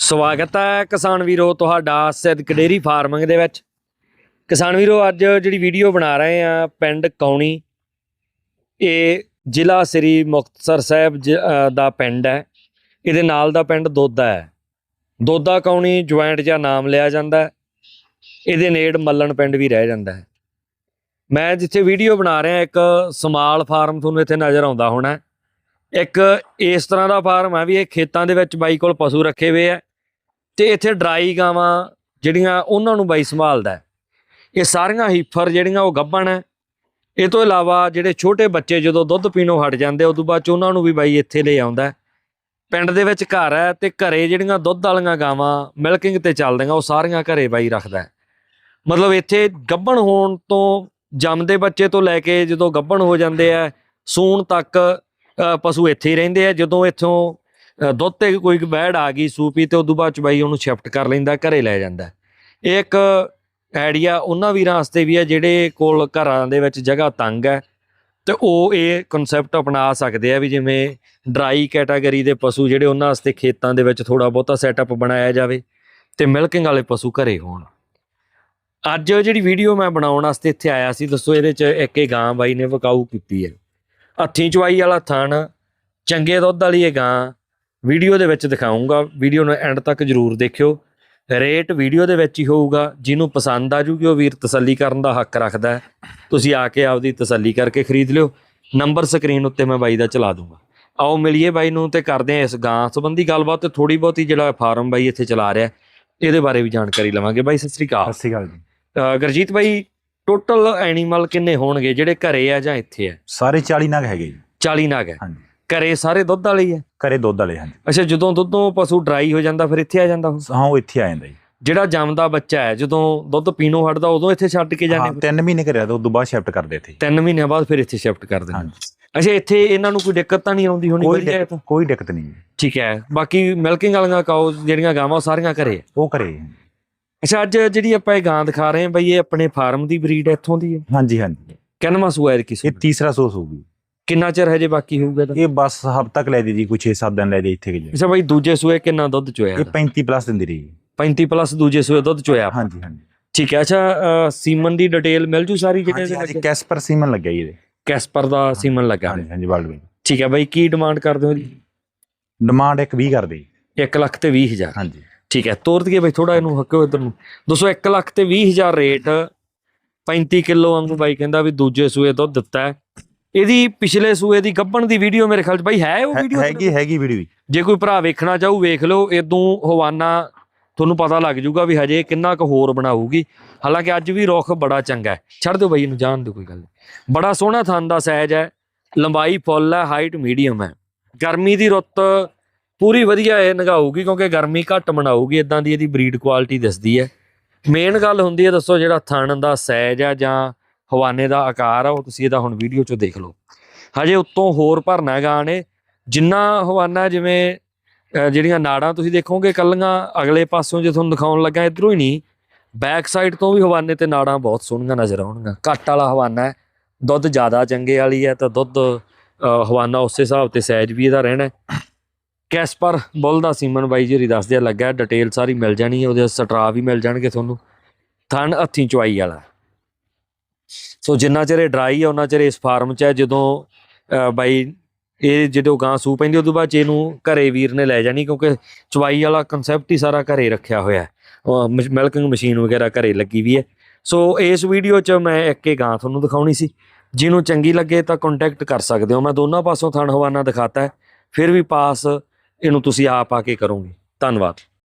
ਸਵਾਗਤ ਹੈ ਕਿਸਾਨ ਵੀਰੋ ਤੁਹਾਡਾ ਸਿੱਧਕ ਡੇਰੀ ਫਾਰਮਿੰਗ ਦੇ ਵਿੱਚ। ਕਿਸਾਨ ਵੀਰੋ, ਅੱਜ ਜਿਹੜੀ ਵੀਡੀਓ ਬਣਾ ਰਹੇ ਆ ਪਿੰਡ ਕੌਣੀ, ਇਹ ਜ਼ਿਲ੍ਹਾ ਸ੍ਰੀ ਮੁਕਤਸਰ ਸਾਹਿਬ ਜ- ਦਾ ਪਿੰਡ ਹੈ। ਇਹਦੇ ਨਾਲ ਦਾ ਪਿੰਡ ਦੋਦਾ ਹੈ। ਦੋਦਾ ਕੌਣੀ ਜੁਆਇੰਟ ਜਾਂ ਨਾਮ ਲਿਆ ਜਾਂਦਾ ਹੈ। ਇਹਦੇ ਨੇੜ ਮੱਲਣ ਪਿੰਡ ਵੀ ਰਹਿ ਜਾਂਦਾ ਹੈ। ਮੈਂ ਜਿੱਥੇ ਵੀਡੀਓ ਬਣਾ ਰਿਹਾ, ਇੱਕ ਸਮਾਲ ਫਾਰਮ ਤੁਹਾਨੂੰ ਇੱਥੇ ਨਜ਼ਰ ਆਉਂਦਾ ਹੋਣਾ ਇੱਕ ਇਸ ਤਰ੍ਹਾਂ ਦਾ ਫਾਰਮ ਹੈ ਵੀ ਇਹ ਖੇਤਾਂ ਦੇ ਵਿੱਚ ਬਾਈ ਕੋਲ ਪਸ਼ੂ ਰੱਖੇ ਹੋਏ ਆ ਤੇ ਇੱਥੇ ਡਰਾਈ ਗਾਵਾਂ ਜਿਹੜੀਆਂ ਉਹਨਾਂ ਨੂੰ ਬਾਈ ਸੰਭਾਲਦਾ ਹੈ। ਇਹ ਸਾਰੀਆਂ ਹੀਫਰ ਜਿਹੜੀਆਂ ਉਹ ਗੱਭਣ ਹੈ। ਇਹ ਤੋਂ ਇਲਾਵਾ ਜਿਹੜੇ ਛੋਟੇ ਬੱਚੇ ਜਦੋਂ ਦੁੱਧ ਪੀਣੋਂ ਹਟ ਜਾਂਦੇ, ਉਦੋਂ ਬਾਅਦ ਚ ਉਹਨਾਂ ਨੂੰ ਵੀ ਬਾਈ ਇੱਥੇ ਲੈ ਆਉਂਦਾ ਪਿੰਡ ਦੇ ਵਿੱਚ ਘਰ ਹੈ ਤੇ ਘਰੇ ਜਿਹੜੀਆਂ ਦੁੱਧ ਵਾਲੀਆਂ ਗਾਵਾਂ ਮਿਲਕਿੰਗ ਤੇ ਚੱਲਦੀਆਂ, ਉਹ ਸਾਰੀਆਂ ਘਰੇ ਬਾਈ ਰੱਖਦਾ ਮਤਲਬ ਇੱਥੇ ਗੱਭਣ ਹੋਣ ਤੋਂ ਜੰਮਦੇ ਬੱਚੇ ਤੋਂ ਲੈ ਕੇ ਜਦੋਂ ਗੱਭਣ ਹੋ ਜਾਂਦੇ ਆ ਸੂਣ ਤੱਕ ਪਸ਼ੂ ਇੱਥੇ ਹੀ ਰਹਿੰਦੇ ਆ ਜਦੋਂ ਇੱਥੋਂ ਦੁੱਧ ਤੇ ਕੋਈ ਬੈੜ ਆ ਗਈ ਸੂਪੀ ਤੇ ਉਦੋਂ ਬਾਅਦ ਚ ਬਾਈ ਉਹਨੂੰ ਸ਼ਿਫਟ ਕਰ ਲੈਂਦਾ, ਘਰੇ ਲੈ ਜਾਂਦਾ। ਇਹ ਇੱਕ ਆਈਡੀਆ ਉਹਨਾਂ ਵੀਰਾਂ ਵਾਸਤੇ ਵੀ ਹੈ ਜਿਹੜੇ ਕੋਲ ਘਰਾਂ ਦੇ ਵਿੱਚ ਜਗ੍ਹਾ ਤੰਗ ਹੈ ਤੇ ਉਹ ਇਹ ਕਨਸੈਪਟ ਅਪਣਾ ਸਕਦੇ ਆ ਵੀ ਜਿਵੇਂ ਡਰਾਈ ਕੈਟਾਗਰੀ ਦੇ ਪਸ਼ੂ ਜਿਹੜੇ ਉਹਨਾਂ ਵਾਸਤੇ ਖੇਤਾਂ ਦੇ ਵਿੱਚ ਥੋੜਾ ਬਹੁਤਾ ਸੈਟਅਪ ਬਣਾਇਆ ਜਾਵੇ ਤੇ ਮਿਲਕਿੰਗ ਵਾਲੇ ਪਸ਼ੂ ਘਰੇ ਹੋਣ। ਅੱਜ ਜਿਹੜੀ ਵੀਡੀਓ ਮੈਂ ਬਣਾਉਣ ਵਾਸਤੇ ਇੱਥੇ ਆਇਆ ਸੀ, ਦੱਸੋ ਇਹਦੇ ਚ ਇੱਕ ਇਹ ਗਾਂ ਬਾਈ ਨੇ ਵਕਾਊ ਕੀਤੀ ਹੈ। ਹੱਥੀਂ ਚਵਾਈ ਵਾਲਾ ਥਣ, ਚੰਗੇ ਦੁੱਧ ਵਾਲੀ ਇਹ ਗਾਂ ਵੀਡੀਓ ਦੇ ਵਿੱਚ ਦਿਖਾਉਂਗਾ। ਵੀਡੀਓ ਨੂੰ ਐਂਡ ਤੱਕ ਜਰੂਰ ਦੇਖਿਓ। ਰੇਟ ਵੀਡੀਓ ਦੇ ਵਿੱਚ ਹੀ ਹੋਊਗਾ। ਜਿਹਨੂੰ ਪਸੰਦ ਆ ਜੂਗੀ ਉਹ ਵੀਰ ਤਸੱਲੀ ਕਰਨ ਦਾ ਹੱਕ ਰੱਖਦਾ ਹੈ। ਤੁਸੀਂ ਆ ਕੇ ਆਪਦੀ ਤਸੱਲੀ ਕਰਕੇ ਖਰੀਦ ਲਿਓ। ਨੰਬਰ ਸਕਰੀਨ ਉੱਤੇ ਮੈਂ ਬਾਈ ਦਾ ਚਲਾ ਦੂੰਗਾ। ਆਓ ਮਿਲੀਏ ਬਾਈ ਨੂੰ ਤੇ ਕਰਦੇ ਆ ਇਸ ਗਾਂ ਸੰਬੰਧੀ ਗੱਲਬਾਤ ਤੇ ਥੋੜੀ ਬਹੁਤੀ ਜਿਹੜਾ ਫਾਰਮ ਬਾਈ ਇੱਥੇ ਚਲਾ ਰਿਹਾ ਇਹਦੇ ਬਾਰੇ ਵੀ ਜਾਣਕਾਰੀ ਲਵਾਂਗੇ। ਬਾਈ ਸਤਿ ਸ੍ਰੀ ਅਕਾਲ। ਸਤਿ ਸ਼੍ਰੀ ਅਕਾਲ ਜੀ। ਗੁਰਜੀਤ ਬਾਈ ਟੋਟਲ ਐਨੀਮਲ ਕਿੰਨੇ ਹੋਣਗੇ? ਜਿਹੜੇ ਘਰੇ ਆ ਜਾਂ ਇੱਥੇ ਆ? ਸਾਰੇ 40 ਨਗ ਹੈਗੇ ਜੀ। 40 ਨਗ ਹੈ। ਹਾਂਜੀ। ਘਰੇ ਸਾਰੇ ਦੁੱਧ ਵਾਲੇ ਹੀ ਆ? ਘਰੇ ਦੁੱਧ ਵਾਲੇ ਹਾਂਜੀ। ਅੱਛਾ ਜਦੋਂ ਦੁੱਧੋਂ ਪਸ਼ੂ ਡਰਾਈ ਹੋ ਜਾਂਦਾ ਫਿਰ ਇੱਥੇ ਆ ਜਾਂਦਾ ਉਹ? ਹਾਂ ਉਹ ਇੱਥੇ ਆ ਜਾਂਦਾ ਜੀ। ਜਿਹੜਾ ਜੰਮਦਾ ਬੱਚਾ ਹੈ ਜਦੋਂ ਦੁੱਧ ਪੀਣੋਂ ਹਟਦਾ ਉਦੋਂ ਇੱਥੇ ਛੱਡ ਕੇ ਹਾਂ ਜਾਂਦੇ ਤਿੰਨ ਮਹੀਨੇ ਘਰੇ ਤਾਂ ਉਦੋਂ ਬਾਅਦ ਸ਼ਿਫਟ ਕਰਦੇ ਇੱਥੇ। ਤਿੰਨ ਮਹੀਨਿਆਂ ਬਾਅਦ ਫਿਰ ਇੱਥੇ ਸ਼ਿਫਟ ਕਰ ਦਿੰਦੇ। ਹਾਂਜੀ। ਅੱਛਾ ਇੱਥੇ ਇਹਨਾਂ ਨੂੰ ਕੋਈ ਦਿੱਕਤ ਤਾਂ ਨਹੀਂ ਆਉਂਦੀ ਹੋਣੀ ਕੋਈ ਵਧੀਆ ਹੈ ਦਿੱਕਤ ਤਾਂ ਕੋਈ ਦਿੱਕਤ ਨਹੀਂ ਜੀ। ਠੀਕ ਹੈ ਬਾਕੀ ਮਿਲਕਿੰਗ ਵਾਲੀਆਂ ਕਾਉ ਜਿਹੜੀਆਂ ਗਾਵਾਂ ਉਹ ਸਾਰੀਆਂ ਘਰੇ ਆ। ਉਹ ਘਰੇ ਅੱਛਾ ਅੱਜ ਜਿਹੜੀ ਆਪਾਂ ਇਹ ਗਾਂ ਦਿਖਾ ਰਹੇ ਹਾਂ ਬਈ ਇਹ ਆਪਣੇ ਫਾਰਮ ਦੀ ਬਰੀਡ ਇੱਥੋਂ ਦੀ ਹੈ? ਹਾਂਜੀ ਹਾਂਜੀ। ਕਿੰਨਵਾਂ ਸੂਆ ਹੈ ਕਿਸ ਇਹ ਤੀਸਰਾ ਸੋਸ ਹੋਊਗੀ ਕਿੰਨਾ ਚਿਰ ਹਜੇ ਬਾਕੀ ਹੋਊਗਾ ਇਹਦਾ? ਇਹ ਬਸ ਹਫ਼ਤਾ ਤੱਕ ਲੈ ਦੇ ਜੀ ਕੋਈ 6-7 ਦਿਨ ਲੈ ਦੇ ਇੱਥੇ ਕਿ ਅੱਛਾ ਬਈ ਦੂਜੇ ਸੂਏ ਕਿੰਨਾ ਦੁੱਧ ਚੋਇਆ ਇਹ 35 ਪਲੱਸ ਦਿੰਦੀ ਰਹੀ 35 ਪਲੱਸ ਦੂਜੇ ਸੂਏ ਦੁੱਧ ਚੋਇਆ ਹਾਂਜੀ ਹਾਂਜੀ। ਠੀਕ ਹੈ ਅੱਛਾ ਸੀਮਨ ਦੀ ਡਿਟੇਲ ਮਿਲ ਜੂ ਸਾਰੀ ਹਾਂਜੀ ਇਹਦੇ ਹਾਂਜੀ? ਕੈਸਪਰ ਸੀਮਨ ਲੱਗਿਆ ਜੀ ਇਹਦੇ। ਕੈਸਪਰ ਦਾ ਸੀਮਨ ਲੱਗਾ ਹਾਂਜੀ ਹਾਂਜੀ ਵਿੱਚ ਠੀਕ ਹੈ ਬਾਈ ਕੀ ਡਿਮਾਂਡ ਕਰਦੇ ਹੋ ਜੀ? ਡਿਮਾਂਡ ਇੱਕ 20 ਕਰਦੇ ਜੀ। 1 ਲੱਖ ਤੇ 20000 ਹਾਂਜੀ। ਠੀਕ ਹੈ ਤੋਰ ਦਈਏ ਬਾਈ ਥੋੜਾ ਇਹਨੂੰ ਹੱਕਿਓ ਇਧਰ ਨੂੰ। ਦੋਸਤੋ 1 ਲੱਖ ਤੇ 20000 ਰੇਟ 35 ਕਿਲੋ ਵਾਂਗੂ ਬਾਈ ਕਹਿੰਦਾ ਵੀ ਦੂਜੇ ਸੂਏ ਦੁੱਧ ਦਿੱਤਾ ਹੈ। ਇਹਦੀ ਪਿਛਲੇ ਸੂਏ ਦੀ ਗੱਭਣ ਦੀ ਵੀਡੀਓ ਮੇਰੇ ਖਿਆਲ ਚ ਬਾਈ ਹੈ ਉਹ ਵੀਡੀਓ ਹੈਗੀ ਹੈਗੀ ਵੀਡੀਓ ਜੇ। ਕੋਈ ਭਰਾ ਵੇਖਣਾ ਚਾਹੂ ਵੇਖ ਲਓ ਇਦੋਂ ਹਵਾਨਾ ਤੁਹਾਨੂੰ ਪਤਾ ਲੱਗ ਜਾਊਗਾ ਵੀ ਹਜੇ ਕਿੰਨਾ ਕੁ ਹੋਰ ਬਣਾਊਗੀ। ਹਾਲਾਂਕਿ ਅੱਜ ਵੀ ਰੁੱਖ ਬੜਾ ਚੰਗਾ ਹੈ। ਛੱਡ ਦਿਓ ਬਾਈ ਇਹਨੂੰ ਜਾਣ ਦਿਓ ਕੋਈ ਗੱਲ ਨਹੀਂ। ਬੜਾ ਸੋਹਣਾ ਥਣ ਦਾ ਸਾਈਜ਼ ਹੈ। ਲੰਬਾਈ ਫੁੱਲ ਹੈ ਹਾਈਟ ਮੀਡੀਅਮ ਹੈ। ਗਰਮੀ ਦੀ ਰੁੱਤ ਪੂਰੀ ਵਧੀਆ ਇਹ ਨਗਾਊਗੀ ਕਿਉਂਕਿ ਗਰਮੀ ਘੱਟ ਬਣਾਊਗੀ ਇਦਾਂ ਦੀ ਇਹਦੀ ਬਰੀਡ ਕੁਆਲਿਟੀ ਦਿਸਦੀ ਹੈ। ਮੇਨ ਗੱਲ ਹੁੰਦੀ ਹੈ ਦੱਸੋ ਜਿਹੜਾ ਥਣ ਦਾ ਸਾਈਜ਼ ਆ ਜਾਂ ਹਵਾਨੇ ਦਾ ਆਕਾਰ ਆ, ਉਹ ਤੁਸੀਂ ਇਹਦਾ ਹੁਣ ਵੀਡੀਓ 'ਚ ਦੇਖ ਲਓ। ਹਜੇ ਉੱਤੋਂ ਹੋਰ ਭਰਨਾ ਹੈਗਾ ਨੇ ਜਿੰਨਾ ਹਵਾਨਾ ਜਿਵੇਂ ਜਿਹੜੀਆਂ ਨਾੜਾਂ ਤੁਸੀਂ ਦੇਖੋਗੇ, ਕੱਲੀਆਂ ਅਗਲੇ ਪਾਸੋਂ ਜੇ ਤੁਹਾਨੂੰ ਦਿਖਾਉਣ ਲੱਗਾ, ਇਧਰੋਂ ਹੀ ਨਹੀਂ। ਬੈਕ ਸਾਈਡ ਤੋਂ ਵੀ ਹਵਾਨੇ ਤੇ ਨਾੜਾਂ ਬਹੁਤ ਸੋਹਣੀਆਂ ਨਜ਼ਰ ਆਉਣਗੀਆਂ। ਘੱਟ ਵਾਲਾ ਹਵਾਨਾ ਹੈ, ਦੁੱਧ ਜ਼ਿਆਦਾ ਚੰਗੇ ਵਾਲੀ ਹੈ, ਤਾਂ ਦੁੱਧ ਹਵਾਨਾ ਉਸੇ ਹਿਸਾਬ ਤੇ ਸਾਈਜ਼ ਵੀ ਇਹਦਾ ਰਹਿਣਾ ਕੈਸਪਰ ਬੁੱਲ ਦਾ ਸੀਮਨ ਬਾਈ ਜੀ ਦੱਸਦੇ ਲੱਗਾ ਡਿਟੇਲ ਸਾਰੀ ਮਿਲ ਜਾਣੀ ਹੈ, ਉਹਦੇ ਸਟਰਾ ਵੀ ਮਿਲ ਜਾਣਗੇ ਤੁਹਾਨੂੰ। ਥਣ ਹੱਥੀ ਚੁਆਈ ਵਾਲਾ। ਸੋ ਜਿੰਨਾ ਚਿਰ ਇਹ ਡਰਾਈ ਆ, ਉਹਨਾਂ ਚਿਰ ਇਸ ਫਾਰਮ 'ਚ ਹੈ ਜਦੋਂ ਬਾਈ, ਇਹ ਜਦੋਂ ਗਾਂ ਸੂ ਪੈਂਦੀ, ਉਦੋਂ ਬਾਅਦ 'ਚ ਇਹਨੂੰ ਘਰੇ ਵੀਰ ਨੇ ਲੈ ਜਾਣੀ, ਕਿਉਂਕਿ ਚਵਾਈ ਵਾਲਾ ਕਨਸੈਪਟ ਹੀ ਸਾਰਾ ਘਰੇ ਰੱਖਿਆ ਹੋਇਆ ਹੈ। ਮਿਲਕਿੰਗ ਮਸ਼ੀਨ ਵਗੈਰਾ ਘਰੇ ਲੱਗੀ ਵੀ ਹੈ। ਸੋ ਇਸ ਵੀਡੀਓ 'ਚ ਮੈਂ ਇੱਕ ਹੀ ਗਾਂ ਤੁਹਾਨੂੰ ਦਿਖਾਉਣੀ ਸੀ। ਜਿਹਨੂੰ ਚੰਗੀ ਲੱਗੇ ਤਾਂ ਕੰਟੈਕਟ ਕਰ ਸਕਦੇ ਹੋ। ਮੈਂ ਦੋਨਾਂ ਪਾਸੋਂ ਥਣ ਹਵਾਨਾ ਦਿਖਾਤਾ ਹੈ। ਫਿਰ ਵੀ ਪਾਸ ਇਹਨੂੰ ਤੁਸੀਂ ਆਪ ਆ ਕੇ ਕਰੋਗੇ। ਧੰਨਵਾਦ।